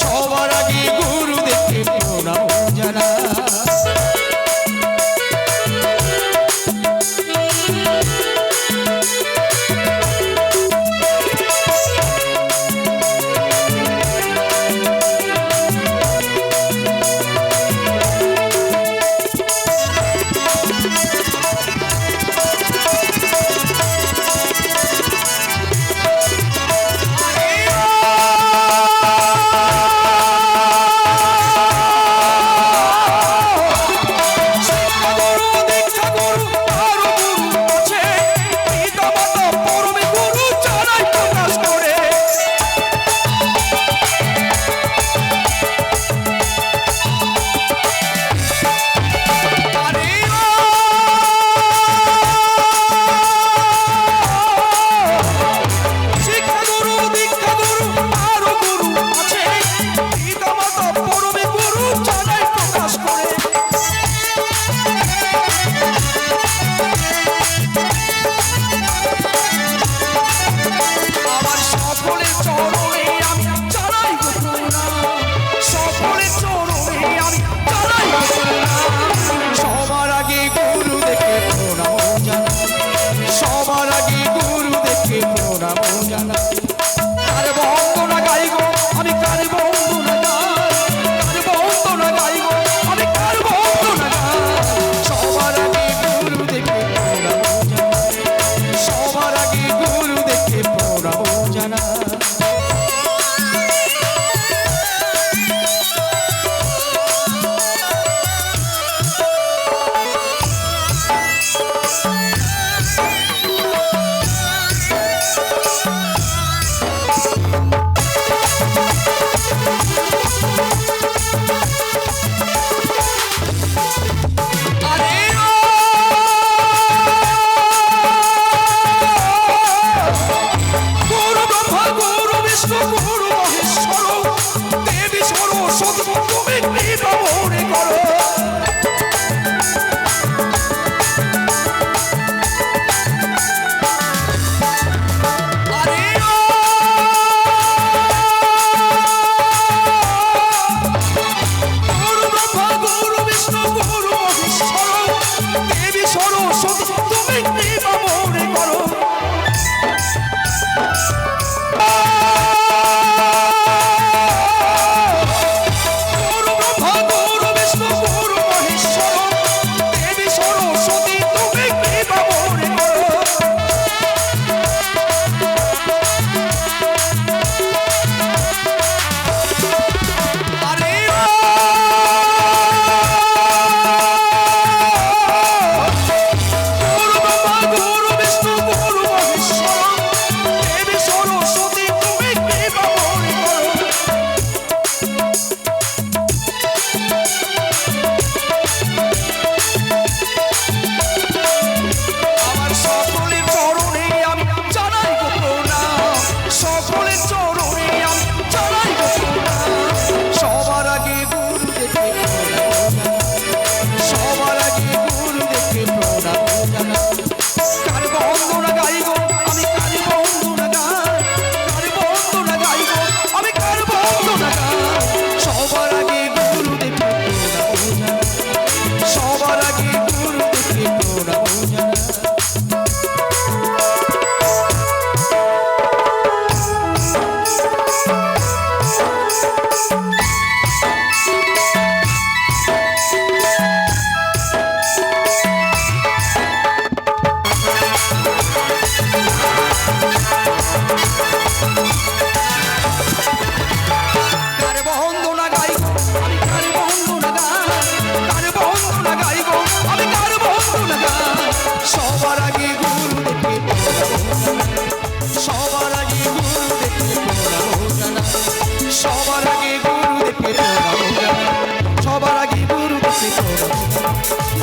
সবার আগে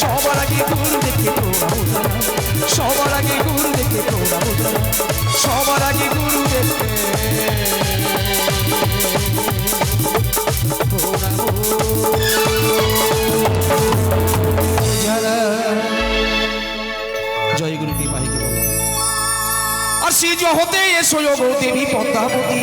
সবার আগে গুরু দেখে তোরা বোঝা। সবার আগে গুরু দেখে তোরা বোঝা। সবার আগে গুরু দেখে জয় গুরু বিবাহী গুরু আর সে হতে এসো দেবী পদ্মাবতী।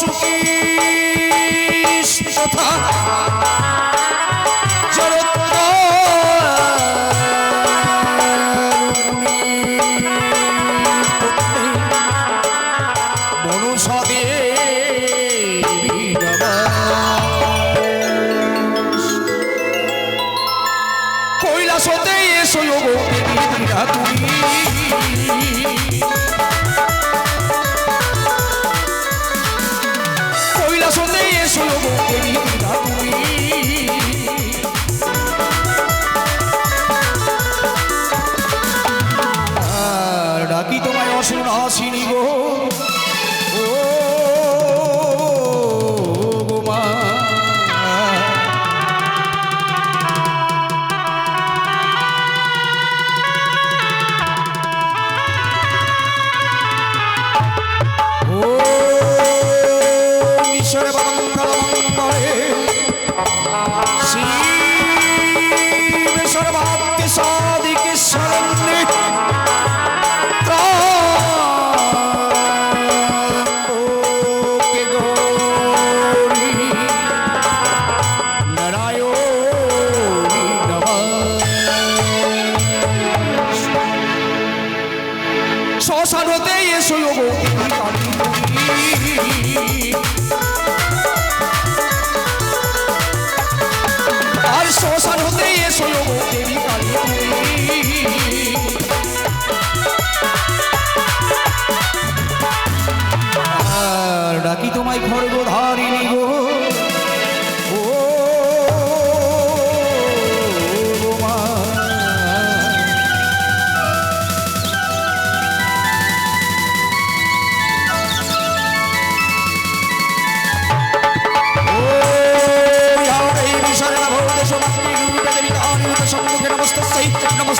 অগ্নিবাসুকি তথা কৈলাসতে এসো গো দেবীরা তুমি सर्वात्म साधि के शरण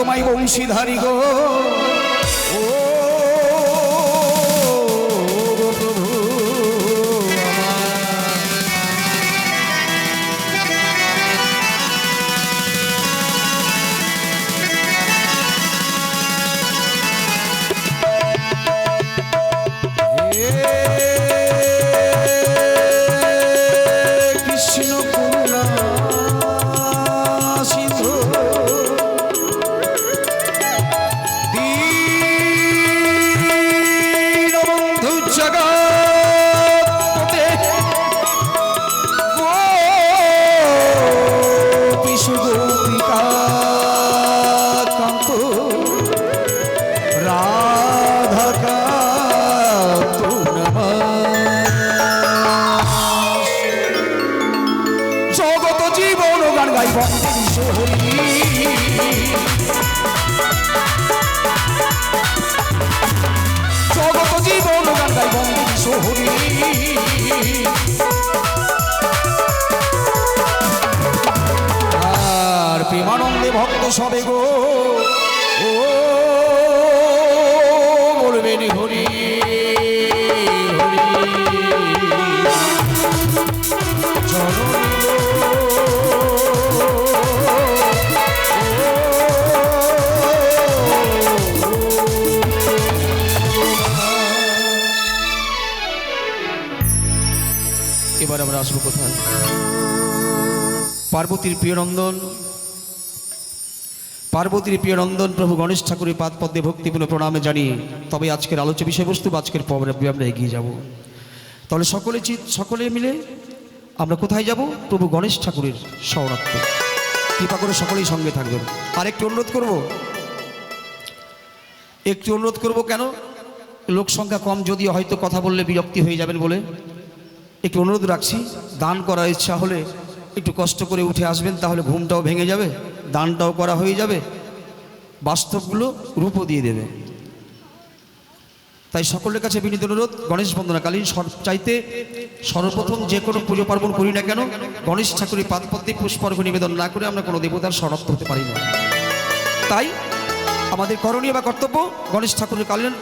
তোমায় বংশীধারী গো। পার্বতীর প্রিয়নন্দন পার্বতীর প্রিয় নন্দন, প্রভু গণেশ ঠাকুরের পাদ পদ্মে ভক্তিপূর্ণ প্রণামে জানিয়ে তবে আজকের আলোচ্য বিষয়বস্তু আজকের পর্বে আমরা এগিয়ে যাব। তাহলে সকলে চিত সকলে মিলে আমরা কোথায় যাব? প্রভু গণেশ ঠাকুরের শরণার্থে। কৃপা করে সকলেই সঙ্গে থাকবেন। আর একটু অনুরোধ করব? একটু অনুরোধ করব কেন? লোক সংখ্যা কম, যদিও হয়তো কথা বললে বিরক্তি হয়ে যাবেন বলে। একটু অনুরোধ রাখছি, দান করার ইচ্ছা হলে একটু কষ্ট করে উঠে আসবেন, তাহলে ঘুমটাও ভেঙে যাবে, দানটাও করা হয়ে যাবে। বাস্তবগুলো রূপও দিয়ে দেবে। তাই সকলের কাছে বিনীত অনুরোধ, গণেশ বন্দনাকালীন চাইতে সর্বপ্রথম যে কোনো পুজো পার্বণ করি না কেন, গণেশ ঠাকুরের পাদপদ্মে পুষ্পর্ঘ নিবেদন না করে আমরা কোনো দেবতার শরৎ হতে পারি না। তাই আমাদের করণীয় বা কর্তব্য, গণেশ ঠাকুরের কালীন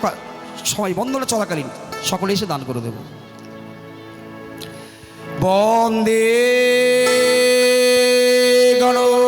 সবাই বন্দনা চলাকালীন সকলে এসে দান করে দেব। বন্দে solo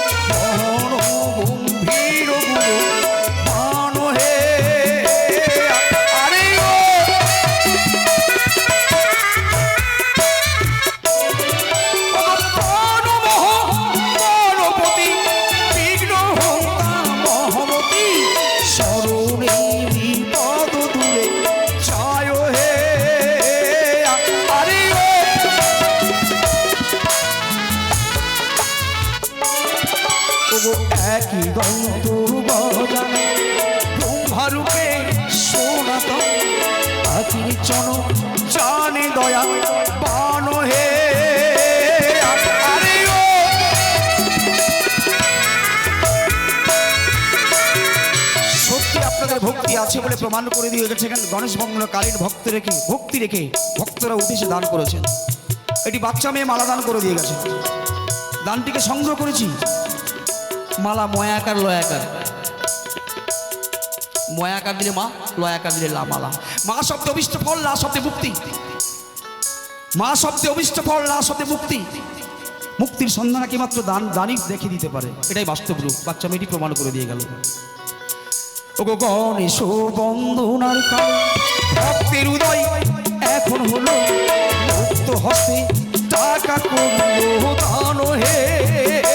সত্যি আপনাদের ভক্তি আছে বলে প্রমাণ করে দিয়ে গেছে এখানে গণেশ বন্দনা কালীন ভক্ত রেখে, ভক্তি রেখে ভক্তরা উঠে দান করেছেন। এটি বাচ্চা মেয়ে মালা দান করে দিয়ে গেছে। দানটিকে সংগ্রহ করেছি। মালা ময়াকার, লয়াকার। ময়াকার দিলে মা লয়াকার দিলে লা মালা মা শব্দে অভিষ্ট ফল, লা শব্দে মুক্তি। মা শব্দে অভিষ্ট ফল, লা শব্দে মুক্তি। মুক্তির সন্ধান মাত্র দান, দানই দেখে দিতে পারে। এটাই বাস্তব রূপ। বাচ্চা মেয়েটি প্রমাণ করে দিয়ে গেল। ওগো গণেশ বন্ধনার কাল, ভক্তের উদয় এখন হলো। মুক্ত হস্তে টাকা করল দান হে।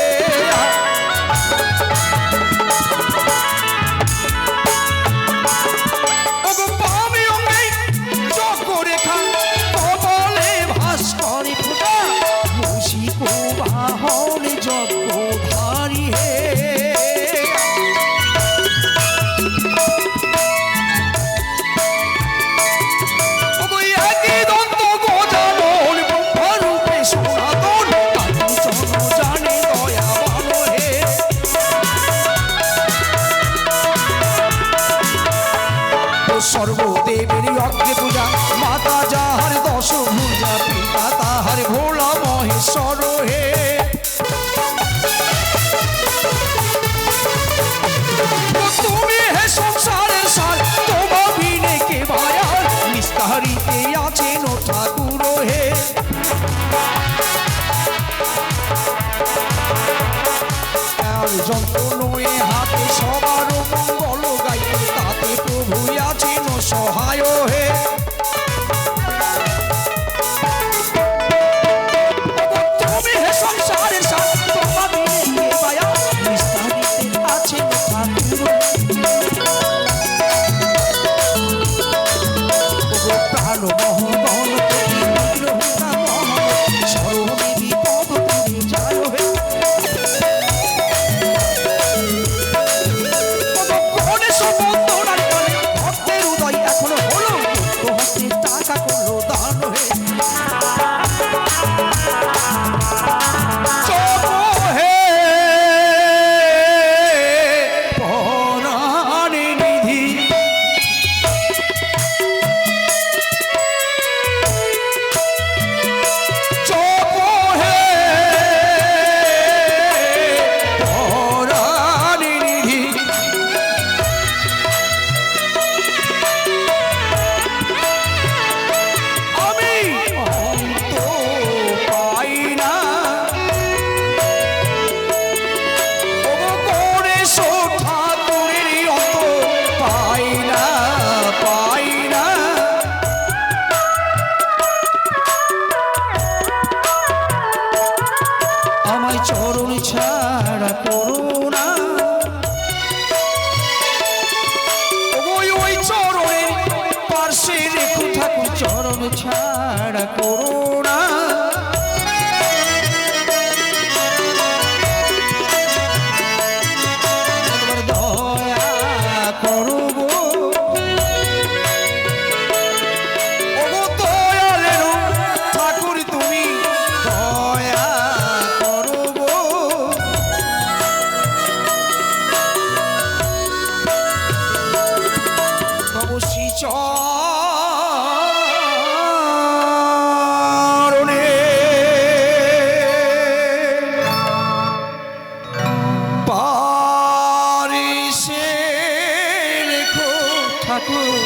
ঠাকুর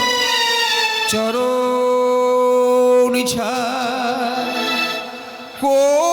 চরণ ছা কো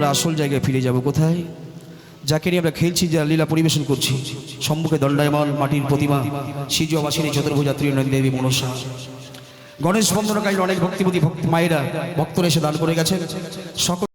আমরা আসল জায়গায় ফিরে যাব। কোথায়? যাকে নিয়ে আমরা খেলছি যা লীলা পরিবেশন করছি। সম্মুখে দণ্ডায়মান মাটির প্রতিমা, সিজুয়াবাসিনী চতুর্ভুজাত্রী নদী দেবী মনসা। গণেশ বন্দনাকারীর অনেক ভক্তিপতি মায়েরা ভক্তরা এসে দান করে গেছেন। সকল